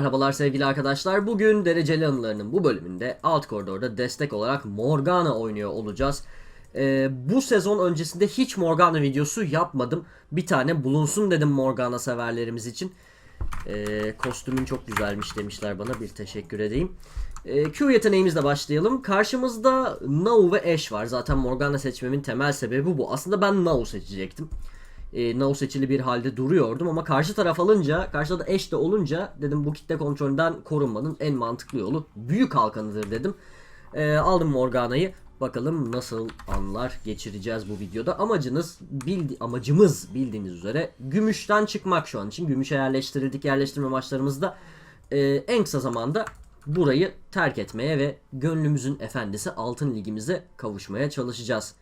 Merhabalar sevgili arkadaşlar. Bugün dereceli anılarının bu bölümünde alt koridorda destek olarak Morgana oynuyor olacağız. Ee, bu sezon öncesinde hiç Morgana videosu yapmadım. Bir tane bulunsun dedim Morgana severlerimiz için. Ee, kostümün çok güzelmiş demişler bana. Bir teşekkür edeyim. Ee, Q yeteneğimizle başlayalım. Karşımızda Nau ve Ashe var. Zaten Morgana seçmemin temel sebebi bu. Aslında ben Nau seçecektim e, no seçili bir halde duruyordum ama karşı taraf alınca, karşıda da eş de olunca dedim bu kitle kontrolünden korunmanın en mantıklı yolu büyük halkanıdır dedim. E, aldım Morgana'yı. Bakalım nasıl anlar geçireceğiz bu videoda. Amacınız bildi amacımız bildiğiniz üzere gümüşten çıkmak şu an için. Gümüşe yerleştirildik yerleştirme maçlarımızda e, en kısa zamanda burayı terk etmeye ve gönlümüzün efendisi altın ligimize kavuşmaya çalışacağız.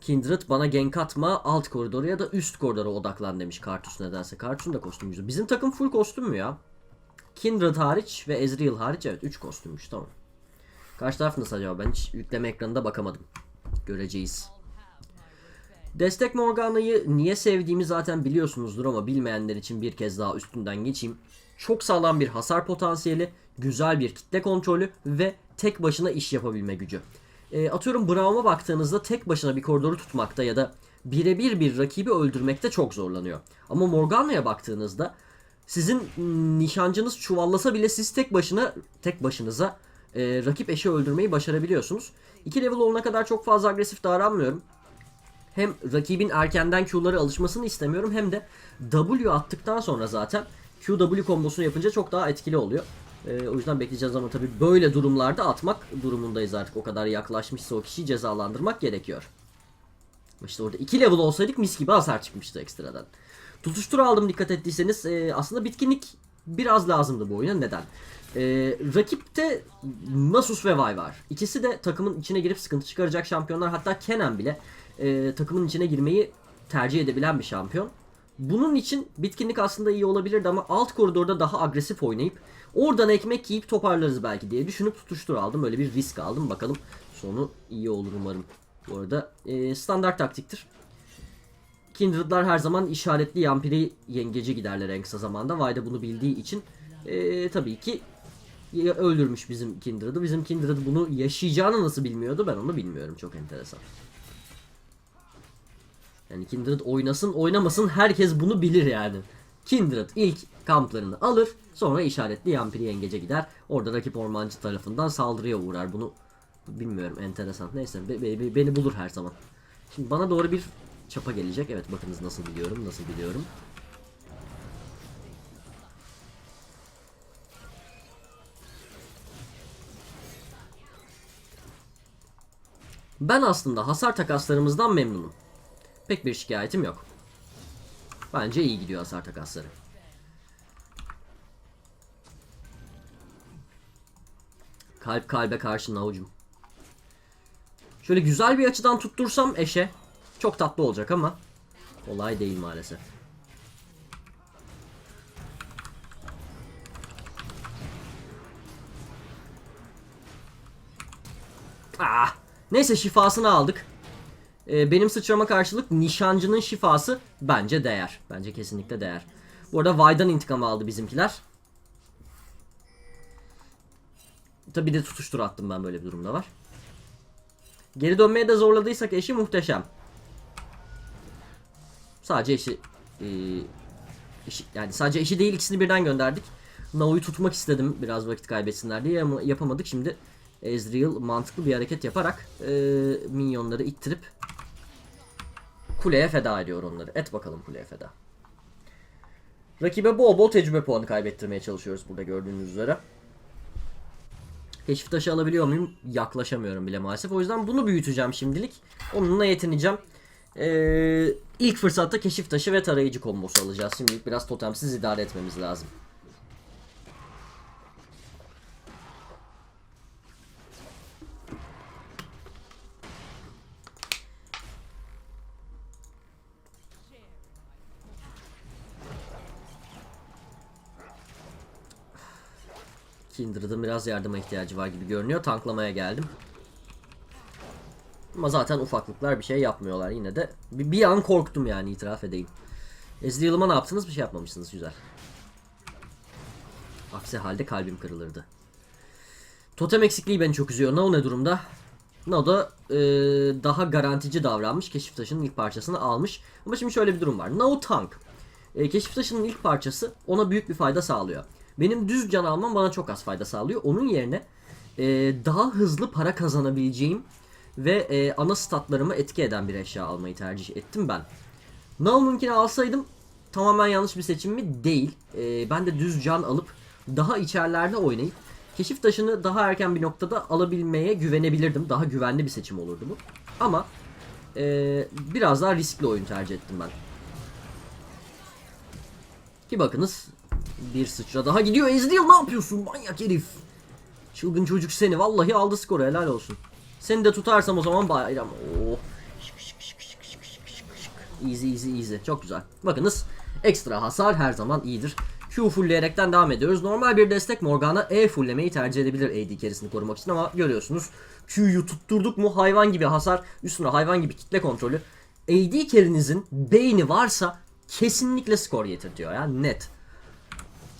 Kindred bana gank atma alt koridoru ya da üst koridora odaklan demiş Kartus nedense. Kartus'un da kostümüydü. Bizim takım full kostüm mü ya? Kindred hariç ve Ezreal hariç evet 3 kostümmüş tamam. Karşı taraf nasıl acaba? Ben hiç yükleme ekranında bakamadım. Göreceğiz. Destek Morgana'yı niye sevdiğimi zaten biliyorsunuzdur ama bilmeyenler için bir kez daha üstünden geçeyim. Çok sağlam bir hasar potansiyeli, güzel bir kitle kontrolü ve tek başına iş yapabilme gücü. E, atıyorum Braum'a baktığınızda tek başına bir koridoru tutmakta ya da birebir bir rakibi öldürmekte çok zorlanıyor. Ama Morgana'ya baktığınızda sizin nişancınız çuvallasa bile siz tek başına tek başınıza e, rakip eşi öldürmeyi başarabiliyorsunuz. 2 level olana kadar çok fazla agresif davranmıyorum. Hem rakibin erkenden Q'ları alışmasını istemiyorum hem de W attıktan sonra zaten QW kombosunu yapınca çok daha etkili oluyor. Ee, o yüzden bekleyeceğiz ama tabii böyle durumlarda atmak durumundayız artık. O kadar yaklaşmışsa o kişiyi cezalandırmak gerekiyor. İşte orada 2 level olsaydık mis gibi hasar çıkmıştı ekstradan. Tutuştur aldım dikkat ettiyseniz. Ee, aslında bitkinlik biraz lazımdı bu oyuna. Neden? Ee, rakipte Nasus ve Vay var. İkisi de takımın içine girip sıkıntı çıkaracak şampiyonlar. Hatta Kenan bile e, takımın içine girmeyi tercih edebilen bir şampiyon. Bunun için bitkinlik aslında iyi olabilirdi ama alt koridorda daha agresif oynayıp oradan ekmek yiyip toparlarız belki diye düşünüp tutuştur aldım. Öyle bir risk aldım. Bakalım sonu iyi olur umarım. Bu arada e, standart taktiktir. Kindred'lar her zaman işaretli yampiri yengeci giderler en kısa zamanda. Vayda bunu bildiği için e, tabii ki öldürmüş bizim Kindred'ı. Bizim Kindred bunu yaşayacağını nasıl bilmiyordu ben onu bilmiyorum. Çok enteresan. Yani Kindred oynasın oynamasın herkes bunu bilir yani. Kindred ilk kamplarını alır sonra işaretli Yampiri Yengece gider. Orada rakip ormancı tarafından saldırıya uğrar. Bunu bilmiyorum enteresan. Neyse be- be- beni bulur her zaman. Şimdi bana doğru bir çapa gelecek. Evet bakınız nasıl biliyorum nasıl biliyorum. Ben aslında hasar takaslarımızdan memnunum. Pek bir şikayetim yok. Bence iyi gidiyor hasar takasları. Kalp kalbe karşı avucum. Şöyle güzel bir açıdan tuttursam eşe çok tatlı olacak ama kolay değil maalesef. Ah, neyse şifasını aldık. Ee, benim sıçrama karşılık nişancının şifası bence değer. Bence kesinlikle değer. Bu arada Vay'dan intikam aldı bizimkiler. Tabi bir de tutuştur attım ben böyle bir durumda var. Geri dönmeye de zorladıysak eşi muhteşem. Sadece eşi, e, eşi yani sadece eşi değil ikisini birden gönderdik. Nau'yu tutmak istedim biraz vakit kaybetsinler diye ama yapamadık. Şimdi Ezreal mantıklı bir hareket yaparak e, minyonları ittirip kuleye feda ediyor onları. Et bakalım kuleye feda. Rakibe bol bol tecrübe puanı kaybettirmeye çalışıyoruz burada gördüğünüz üzere. Keşif taşı alabiliyor muyum? Yaklaşamıyorum bile maalesef. O yüzden bunu büyüteceğim şimdilik. Onunla yetineceğim. Ee, ilk fırsatta keşif taşı ve tarayıcı kombosu alacağız. Şimdilik biraz totemsiz idare etmemiz lazım. Kindred'ın biraz yardıma ihtiyacı var gibi görünüyor. Tanklamaya geldim. Ama zaten ufaklıklar bir şey yapmıyorlar yine de. Bir, bir an korktum yani itiraf edeyim. Ezreal'ıma ne yaptınız? Bir şey yapmamışsınız. Güzel. Aksi halde kalbim kırılırdı. Totem eksikliği beni çok üzüyor. Nao ne durumda? Nao da e, daha garantici davranmış. Keşif taşının ilk parçasını almış. Ama şimdi şöyle bir durum var. Nao tank. E, keşif taşının ilk parçası ona büyük bir fayda sağlıyor. Benim düz can almam bana çok az fayda sağlıyor. Onun yerine e, daha hızlı para kazanabileceğim ve e, ana statlarımı etki eden bir eşya almayı tercih ettim ben. Nao'nunkini alsaydım tamamen yanlış bir seçim mi? Değil. E, ben de düz can alıp daha içerlerde oynayıp keşif taşını daha erken bir noktada alabilmeye güvenebilirdim. Daha güvenli bir seçim olurdu bu. Ama e, biraz daha riskli oyun tercih ettim ben. Ki bakınız bir sıçra daha gidiyor. Ezreal ne yapıyorsun manyak herif? Çılgın çocuk seni vallahi aldı skoru helal olsun. Seni de tutarsam o zaman bayram. Oh. Easy easy easy. Çok güzel. Bakınız ekstra hasar her zaman iyidir. Q fullleyerekten devam ediyoruz. Normal bir destek Morgana E fulllemeyi tercih edebilir AD kerisini korumak için ama görüyorsunuz Q'yu tutturduk mu hayvan gibi hasar üstüne hayvan gibi kitle kontrolü. AD kerinizin beyni varsa kesinlikle skor getirtiyor ya net.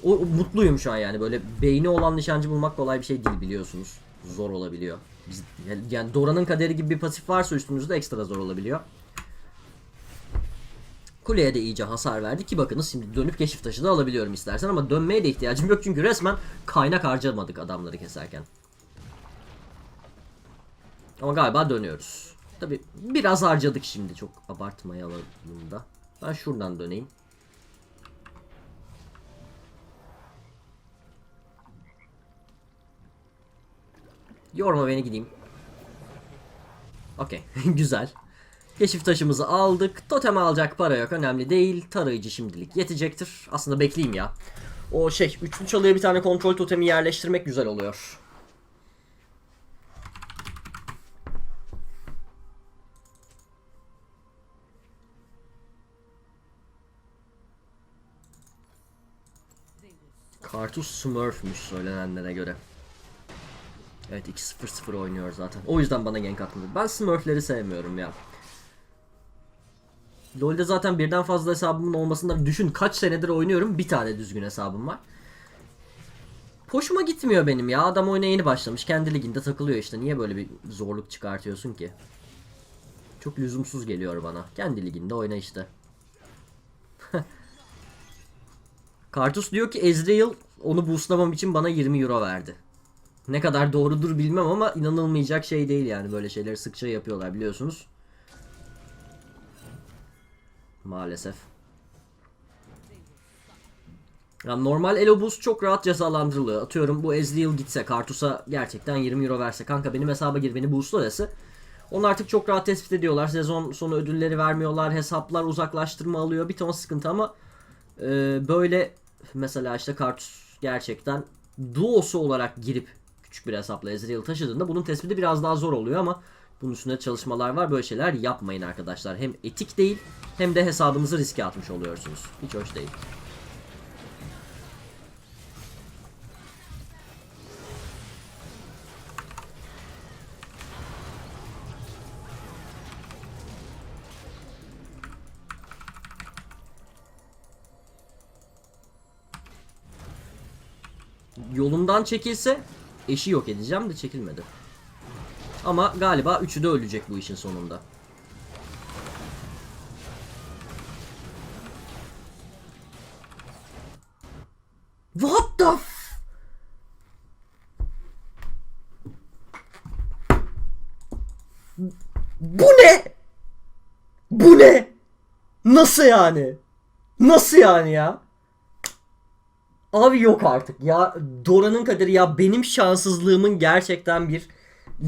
O, o mutluyum şu an yani böyle beyni olan nişancı bulmak kolay bir şey değil biliyorsunuz. Zor olabiliyor. Biz, yani Dora'nın kaderi gibi bir pasif varsa üstünüzde ekstra zor olabiliyor. Kuleye de iyice hasar verdi ki bakınız şimdi dönüp keşif taşı da alabiliyorum istersen ama dönmeye de ihtiyacım yok çünkü resmen kaynak harcamadık adamları keserken. Ama galiba dönüyoruz. Tabi biraz harcadık şimdi çok abartmayalım da. Ben şuradan döneyim. Yorma beni gideyim. Okey. Güzel. Keşif taşımızı aldık. Totem alacak para yok. Önemli değil. Tarayıcı şimdilik yetecektir. Aslında bekleyeyim ya. O şey. Üçlü çalıya bir tane kontrol totemi yerleştirmek güzel oluyor. Kartus Smurf'müş söylenenlere göre. Evet 2-0-0 oynuyor zaten. O yüzden bana gank atmadı. Ben Smurf'leri sevmiyorum ya. LoL'de zaten birden fazla hesabımın olmasından düşün kaç senedir oynuyorum. Bir tane düzgün hesabım var. Hoşuma gitmiyor benim ya. Adam oyuna yeni başlamış. Kendi liginde takılıyor işte. Niye böyle bir zorluk çıkartıyorsun ki? Çok lüzumsuz geliyor bana. Kendi liginde oyna işte. Kartus diyor ki Ezreal onu boostlamam için bana 20 euro verdi. Ne kadar doğrudur bilmem ama inanılmayacak şey değil yani böyle şeyleri sıkça yapıyorlar biliyorsunuz. Maalesef. Yani normal elo boost çok rahat cezalandırılıyor. Atıyorum bu Ezreal gitse Kartus'a gerçekten 20 euro verse kanka benim hesaba gir beni boostla dese. Onu artık çok rahat tespit ediyorlar. Sezon sonu ödülleri vermiyorlar. Hesaplar uzaklaştırma alıyor. Bir ton sıkıntı ama e, böyle mesela işte Kartus gerçekten duosu olarak girip küçük bir hesapla Ezreal taşıdığında bunun tespiti biraz daha zor oluyor ama bunun üstünde çalışmalar var. Böyle şeyler yapmayın arkadaşlar. Hem etik değil hem de hesabınızı riske atmış oluyorsunuz. Hiç hoş değil. Yolumdan çekilse eşi yok edeceğim de çekilmedi. Ama galiba üçü de ölecek bu işin sonunda. What the f- Bu ne? Bu ne? Nasıl yani? Nasıl yani ya? Abi yok artık. Ya Dora'nın kaderi ya benim şanssızlığımın gerçekten bir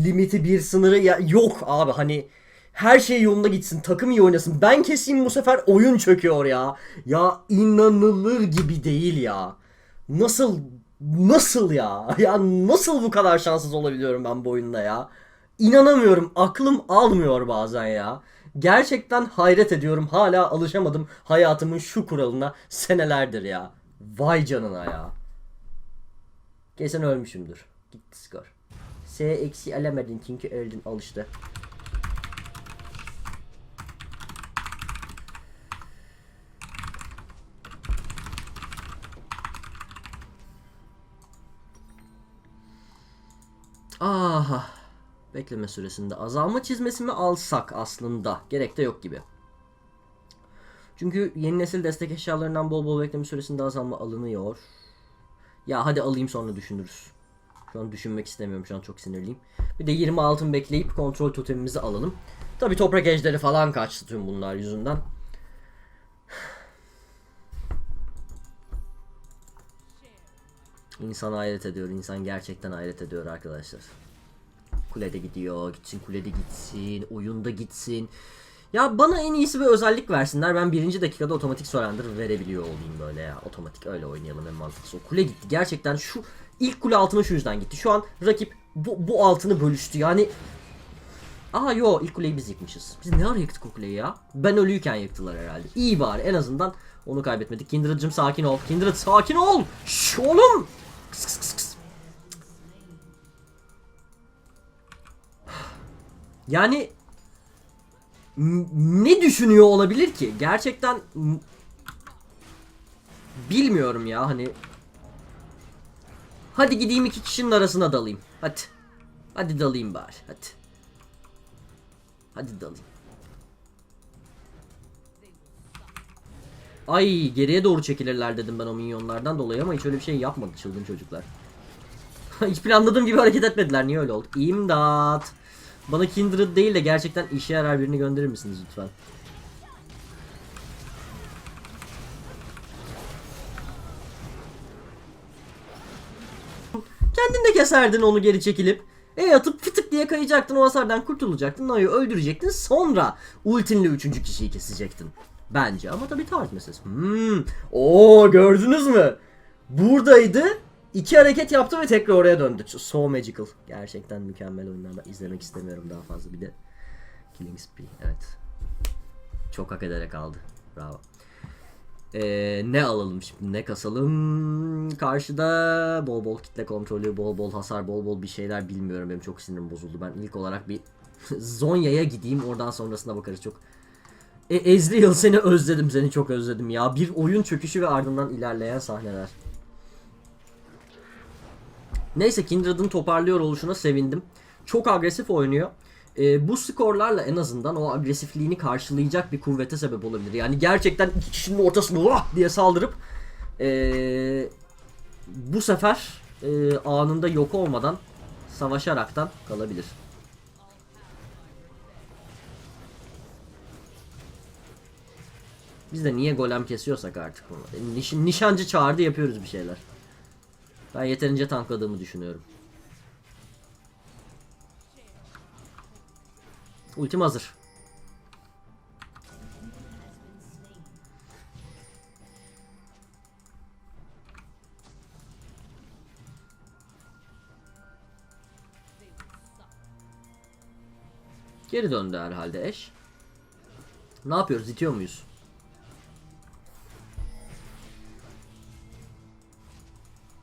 limiti bir sınırı ya yok abi. Hani her şey yolunda gitsin takım iyi oynasın. Ben keseyim bu sefer oyun çöküyor ya. Ya inanılır gibi değil ya. Nasıl nasıl ya? Ya nasıl bu kadar şanssız olabiliyorum ben bu oyunda ya? İnanamıyorum aklım almıyor bazen ya. Gerçekten hayret ediyorum hala alışamadım hayatımın şu kuralına senelerdir ya Vay canına ya. Kesin ölmüşümdür. Gitti skor. S eksi elemedin çünkü öldün alıştı. Aha. Bekleme süresinde azalma çizmesini alsak aslında. Gerek de yok gibi. Çünkü yeni nesil destek eşyalarından bol bol bekleme süresinde azalma alınıyor. Ya hadi alayım sonra düşünürüz. Şu an düşünmek istemiyorum. Şu an çok sinirliyim. Bir de 20 altın bekleyip kontrol totemimizi alalım. Tabi toprak ejderi falan kaçtı tüm bunlar yüzünden. İnsan hayret ediyor. İnsan gerçekten hayret ediyor arkadaşlar. Kulede gidiyor. Gitsin kulede gitsin. Oyunda gitsin. Ya bana en iyisi bir özellik versinler. Ben birinci dakikada otomatik surrender verebiliyor olayım böyle ya. Otomatik öyle oynayalım en mantıklısı. O kule gitti. Gerçekten şu ilk kule altına şu yüzden gitti. Şu an rakip bu, bu altını bölüştü. Yani Aa yo ilk kuleyi biz yıkmışız. Biz ne ara yıktık o kuleyi ya? Ben ölüyken yıktılar herhalde. İyi bari en azından onu kaybetmedik. Kindred'cim sakin ol. Kindred sakin ol. Şş oğlum. Kıs kıs kıs kıs. Yani ne düşünüyor olabilir ki? Gerçekten bilmiyorum ya hani. Hadi gideyim iki kişinin arasına dalayım. Hadi. Hadi dalayım bari. Hadi. Hadi dalayım. Ay geriye doğru çekilirler dedim ben o minyonlardan dolayı ama hiç öyle bir şey yapmadı çılgın çocuklar. hiç planladığım gibi hareket etmediler. Niye öyle oldu? İmdat. Bana Kindred değil de gerçekten işe yarar birini gönderir misiniz lütfen? Kendin de keserdin onu geri çekilip. E atıp fıtık diye kayacaktın o hasardan kurtulacaktın. Na'yı öldürecektin. Sonra ultinle üçüncü kişiyi kesecektin. Bence ama tabii tarz meselesi. Hmm. Oo gördünüz mü? Buradaydı. İki hareket yaptı ve tekrar oraya döndü. So magical. Gerçekten mükemmel oyunlar. Ben izlemek istemiyorum daha fazla. Bir de Killing Spree. Evet. Çok hak ederek aldı. Bravo. Ee, ne alalım şimdi ne kasalım karşıda bol bol kitle kontrolü bol bol hasar bol bol bir şeyler bilmiyorum benim çok sinirim bozuldu ben ilk olarak bir Zonya'ya gideyim oradan sonrasına bakarız çok e, Ezreal seni özledim seni çok özledim ya bir oyun çöküşü ve ardından ilerleyen sahneler Neyse Kindred'ın toparlıyor oluşuna sevindim çok agresif oynuyor e, bu skorlarla en azından o agresifliğini karşılayacak bir kuvvete sebep olabilir. Yani gerçekten iki kişinin ortasına vah diye saldırıp e, bu sefer e, anında yok olmadan savaşaraktan kalabilir. Biz de niye golem kesiyorsak artık bunu. Niş, nişancı çağırdı yapıyoruz bir şeyler. Ben yeterince tankladığımı düşünüyorum. Ultim hazır. Geri döndü herhalde eş. Ne yapıyoruz? İtiyor muyuz?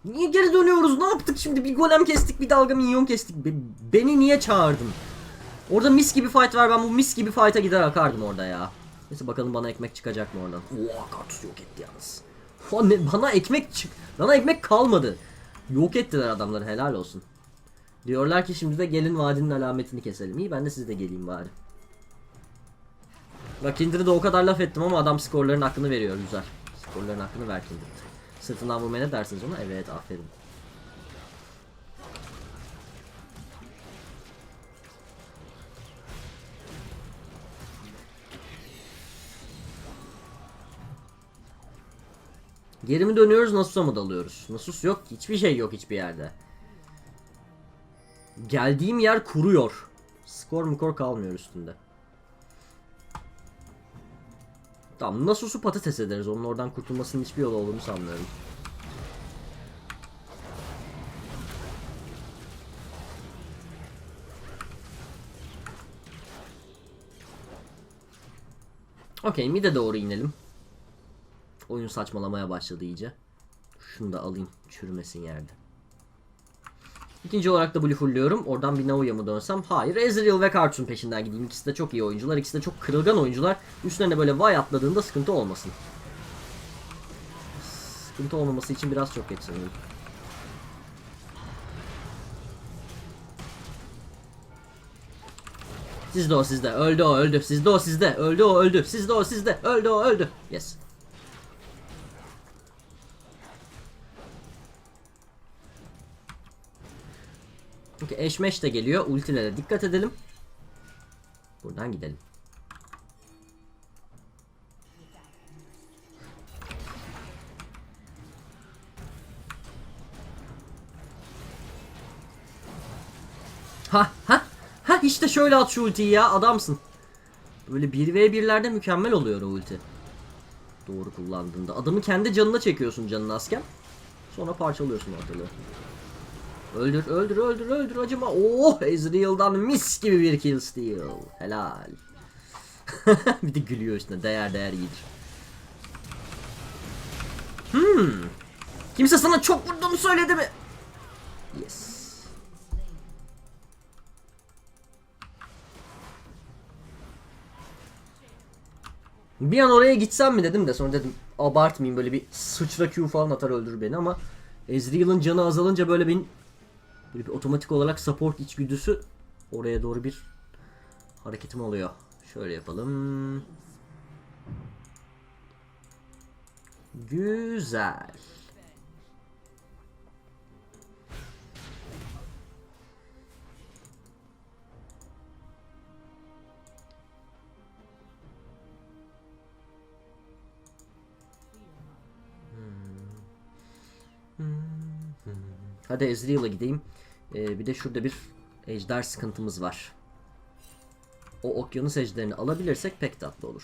Niye geri dönüyoruz? Ne yaptık şimdi? Bir golem kestik, bir dalga minyon kestik. Be- beni niye çağırdın? Orada mis gibi fight var. Ben bu mis gibi fight'a gider akardım orada ya. Neyse bakalım bana ekmek çıkacak mı oradan. Oha kartus yok etti yalnız. O ne, bana ekmek çık. Bana ekmek kalmadı. Yok ettiler adamları helal olsun. Diyorlar ki şimdi de gelin vadinin alametini keselim. İyi ben de siz de geleyim bari. Bak Kindred'e o kadar laf ettim ama adam skorların hakkını veriyor güzel. Skorların hakkını ver Kindred. Sırtından vurmaya ne dersiniz ona? Evet aferin. Geri mi dönüyoruz Nasus'a mı dalıyoruz? Nasus yok hiçbir şey yok hiçbir yerde. Geldiğim yer kuruyor. Skor mukor kalmıyor üstünde. Tamam Nasus'u patates ederiz. Onun oradan kurtulmasının hiçbir yolu olduğunu sanmıyorum. Okey mid'e doğru inelim. Oyun saçmalamaya başladı iyice. Şunu da alayım çürümesin yerde. İkinci olarak da Blue. Oradan bir Naoya mı dönsem? Hayır. Ezreal ve Karthus'un peşinden gideyim. İkisi de çok iyi oyuncular. İkisi de çok kırılgan oyuncular. Üstlerine böyle vay atladığında sıkıntı olmasın. Sıkıntı olmaması için biraz çok geç sanırım. Sizde o sizde. Öldü o öldü. Sizde o sizde. Öldü o öldü. Sizde o sizde. Öldü o öldü. Yes. Eşmeş de geliyor. Ultilere dikkat edelim. Buradan gidelim. Ha ha ha işte şöyle at şu ultiyi ya adamsın. Böyle 1v1'lerde mükemmel oluyor o ulti. Doğru kullandığında. Adamı kendi canına çekiyorsun canını asken. Sonra parçalıyorsun ortalığı. Öldür öldür öldür öldür acıma. Oh Ezreal'dan mis gibi bir kill steal. Helal. bir de gülüyor üstüne. Değer değer iyidir. Hmm. Kimse sana çok vurduğunu söyledi mi? Yes. Bir an oraya gitsem mi dedim de sonra dedim abartmayayım böyle bir sıçra Q falan atar öldürür beni ama Ezreal'ın canı azalınca böyle bir, böyle bir otomatik olarak support içgüdüsü oraya doğru bir hareketim oluyor. Şöyle yapalım. Güzel. Hadi Ezreal'a gideyim. Ee, bir de şurada bir ejder sıkıntımız var. O okyanus ejderini alabilirsek pek tatlı olur.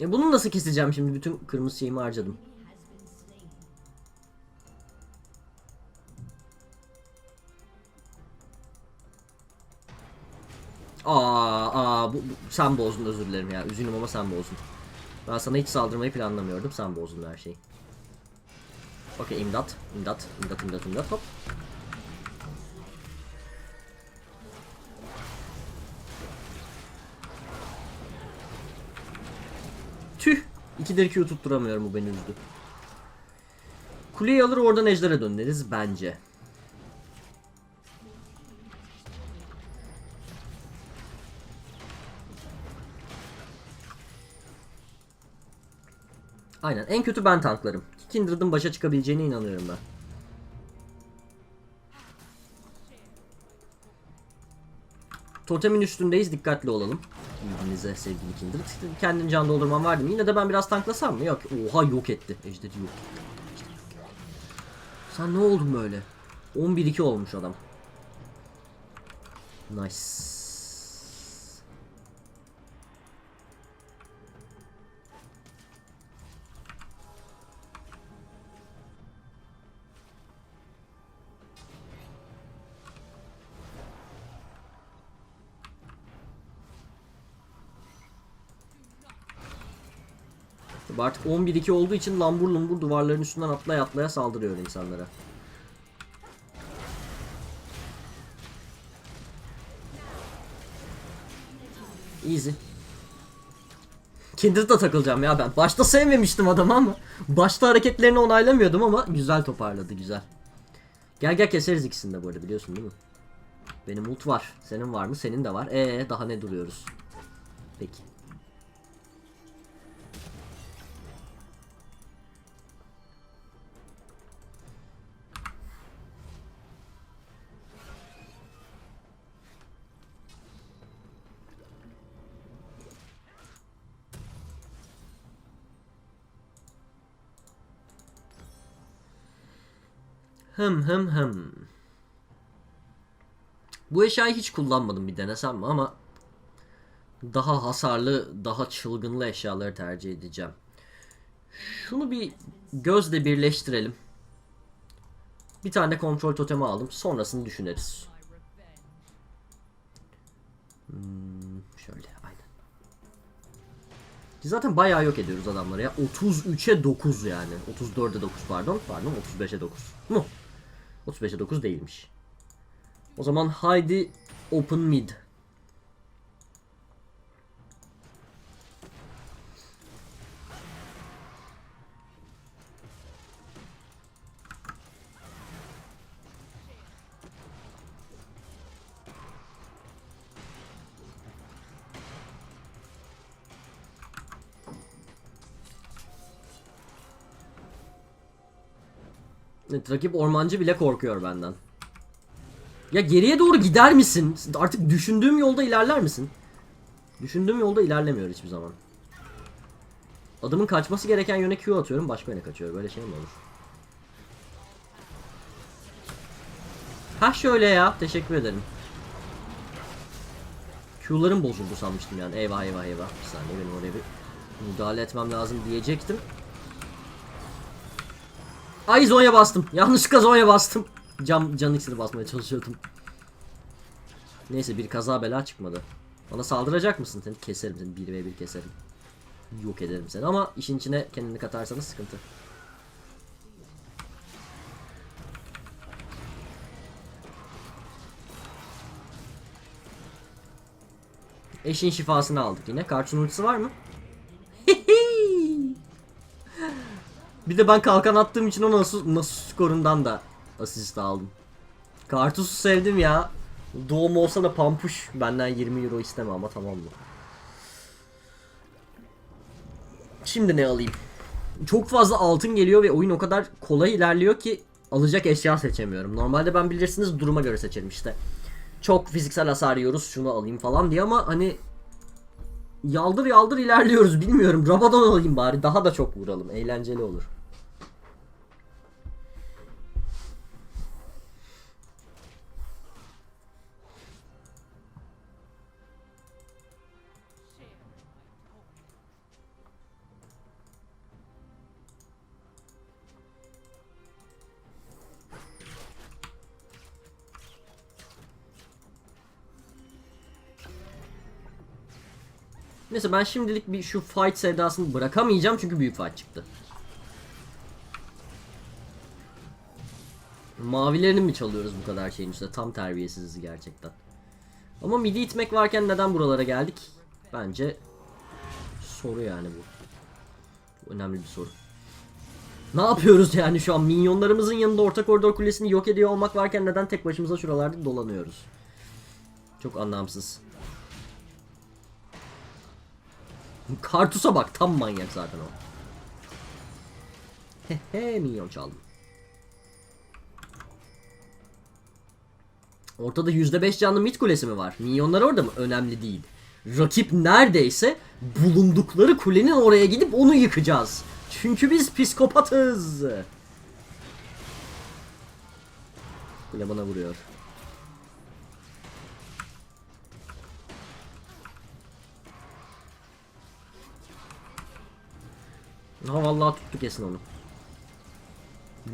E bunu nasıl keseceğim şimdi? Bütün kırmızı şeyimi harcadım. Sen bozdun özür dilerim ya. Üzgünüm ama sen bozdun. Ben sana hiç saldırmayı planlamıyordum. Sen bozdun her şeyi. Okey imdat. İmdat. İmdat imdat imdat hop. Tüh. İkidir Q tutturamıyorum bu beni üzdü. Kuleyi alır oradan ejdere döneriz bence. Aynen. En kötü ben tanklarım. Kindred'ın başa çıkabileceğine inanıyorum ben. Totemin üstündeyiz. Dikkatli olalım. Bilginize sevgili Kindred. Kendin can doldurman vardı mı? Yine de ben biraz tanklasam mı? Yok. Oha yok etti. Ejderi yok. Sen ne oldun böyle? 11-2 olmuş adam. Nice. Tabii Artık 11-2 olduğu için lambur lumbur duvarların üstünden atlaya atlaya saldırıyor insanlara. Easy. Kindred'a takılacağım ya ben. Başta sevmemiştim adamı ama. Başta hareketlerini onaylamıyordum ama güzel toparladı güzel. Gel gel keseriz ikisini de bu arada biliyorsun değil mi? Benim ult var. Senin var mı? Senin de var. Ee daha ne duruyoruz? Peki. Hım hım hım. Bu eşyayı hiç kullanmadım bir denesem mi ama daha hasarlı, daha çılgınlı eşyaları tercih edeceğim. Şunu bir gözle birleştirelim. Bir tane kontrol totemi aldım. Sonrasını düşüneriz. Hmm, şöyle aynen. Zaten bayağı yok ediyoruz adamları ya. 33'e 9 yani. 34'e 9 pardon. Pardon 35'e 9. Mu? 35'e 9 değilmiş. O zaman haydi open mid. Evet, rakip ormancı bile korkuyor benden. Ya geriye doğru gider misin? Artık düşündüğüm yolda ilerler misin? Düşündüğüm yolda ilerlemiyor hiçbir zaman. Adamın kaçması gereken yöne Q atıyorum başka yöne kaçıyor. Böyle şey mi olur? Ha şöyle ya. Teşekkür ederim. Q'larım bozuldu sanmıştım yani. Eyvah eyvah eyvah. Bir saniye benim oraya bir müdahale etmem lazım diyecektim. Ay Zonya bastım. Yanlışlıkla Zonya bastım. Cam can iksiri basmaya çalışıyordum. Neyse bir kaza bela çıkmadı. Bana saldıracak mısın? Seni keserim seni 1 ve 1 keserim. Yok ederim seni ama işin içine kendini katarsanız sıkıntı. Eşin şifasını aldık yine. Kartun ultisi var mı? Bir de ben kalkan attığım için o nasıl nasıl skorundan da asist aldım. Kartus'u sevdim ya. Doğum olsa da pampuş. Benden 20 euro isteme ama tamam mı? Şimdi ne alayım? Çok fazla altın geliyor ve oyun o kadar kolay ilerliyor ki alacak eşya seçemiyorum. Normalde ben bilirsiniz duruma göre seçerim işte. Çok fiziksel hasar yiyoruz şunu alayım falan diye ama hani yaldır yaldır ilerliyoruz bilmiyorum. Rabadon alayım bari daha da çok vuralım. Eğlenceli olur. Neyse ben şimdilik bir şu fight sevdasını bırakamayacağım çünkü büyük fight çıktı. Mavilerini mi çalıyoruz bu kadar şeyin üstüne? Tam terbiyesiziz gerçekten. Ama midi itmek varken neden buralara geldik? Bence soru yani bu. Önemli bir soru. Ne yapıyoruz yani şu an? Minyonlarımızın yanında orta koridor kulesini yok ediyor olmak varken neden tek başımıza şuralarda dolanıyoruz? Çok anlamsız. Kartus'a bak tam manyak zaten o. He he minyon çaldım. Ortada %5 canlı mid kulesi mi var? Minyonlar orada mı? Önemli değil. Rakip neredeyse bulundukları kulenin oraya gidip onu yıkacağız. Çünkü biz psikopatız. Kule bana vuruyor. Ha vallahi tuttu kesin onu.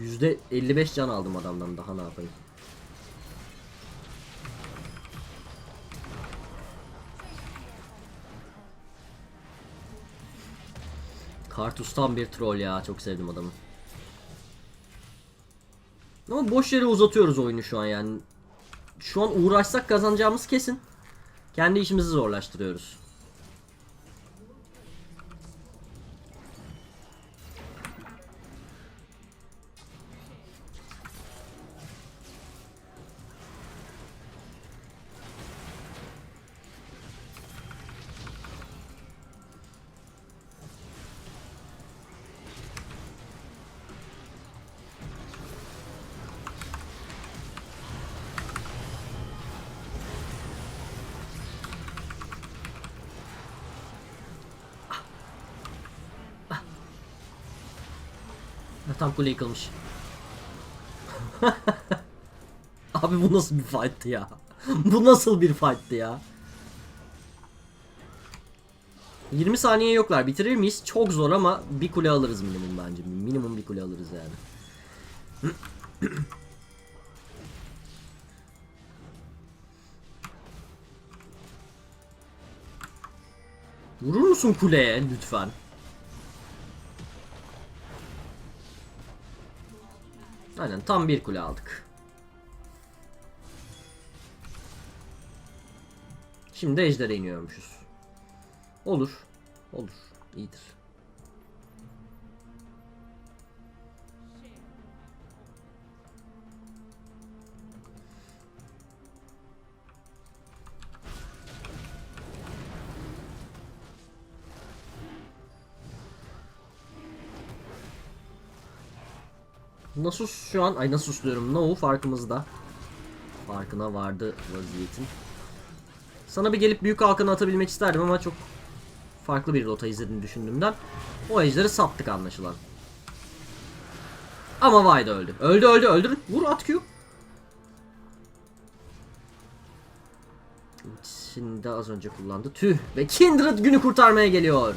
%55 can aldım adamdan daha ne yapayım. Kartus'tan bir troll ya çok sevdim adamı. Ama boş yere uzatıyoruz oyunu şu an yani. Şu an uğraşsak kazanacağımız kesin. Kendi işimizi zorlaştırıyoruz. Tam kule yıkılmış. Abi bu nasıl bir fight'tı ya? bu nasıl bir fight'tı ya? 20 saniye yoklar. Bitirir miyiz? Çok zor ama bir kule alırız minimum bence. Minimum bir kule alırız yani. Vurur musun kuleye lütfen? Aynen tam bir kule aldık. Şimdi ejderha iniyormuşuz. Olur. Olur. İyidir. Nasus şu an, ay Nasus diyorum, No farkımızda. Farkına vardı vaziyetin. Sana bir gelip büyük halkanı atabilmek isterdim ama çok farklı bir rota izlediğini düşündüğümden o ejderi sattık anlaşılan. Ama Vay da öldü. Öldü öldü öldür. Vur at Q. Şimdi az önce kullandı. Tüh ve Kindred günü kurtarmaya geliyor.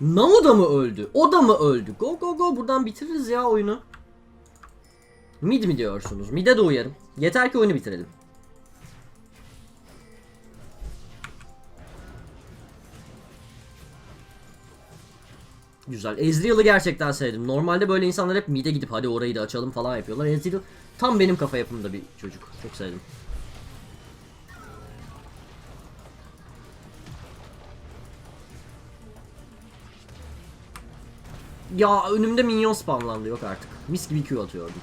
Namo da mı öldü? O da mı öldü? Go go go buradan bitiririz ya oyunu. Mid mi diyorsunuz? Mid'e de uyarım. Yeter ki oyunu bitirelim. Güzel. Ezreal'ı gerçekten sevdim. Normalde böyle insanlar hep mid'e gidip hadi orayı da açalım falan yapıyorlar. Ezreal tam benim kafa yapımda bir çocuk. Çok sevdim. Ya önümde minyon spamlandı yok artık. Mis gibi Q atıyordum.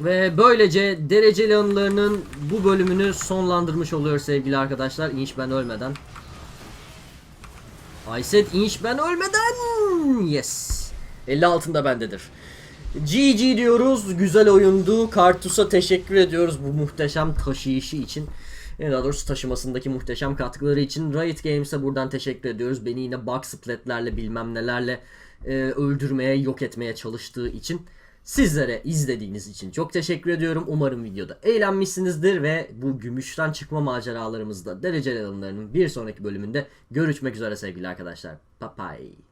Ve böylece dereceli anılarının bu bölümünü sonlandırmış oluyor sevgili arkadaşlar. İnş ben ölmeden. I said inş ben ölmeden. Yes. 50 altında bendedir. GG diyoruz. Güzel oyundu. Kartus'a teşekkür ediyoruz bu muhteşem taşıyışı için. Daha doğrusu taşımasındaki muhteşem katkıları için Riot Games'e buradan teşekkür ediyoruz. Beni yine bug splitlerle bilmem nelerle e, öldürmeye, yok etmeye çalıştığı için. Sizlere izlediğiniz için çok teşekkür ediyorum. Umarım videoda eğlenmişsinizdir ve bu gümüşten çıkma maceralarımızda dereceli alanlarının bir sonraki bölümünde görüşmek üzere sevgili arkadaşlar. Bye bye.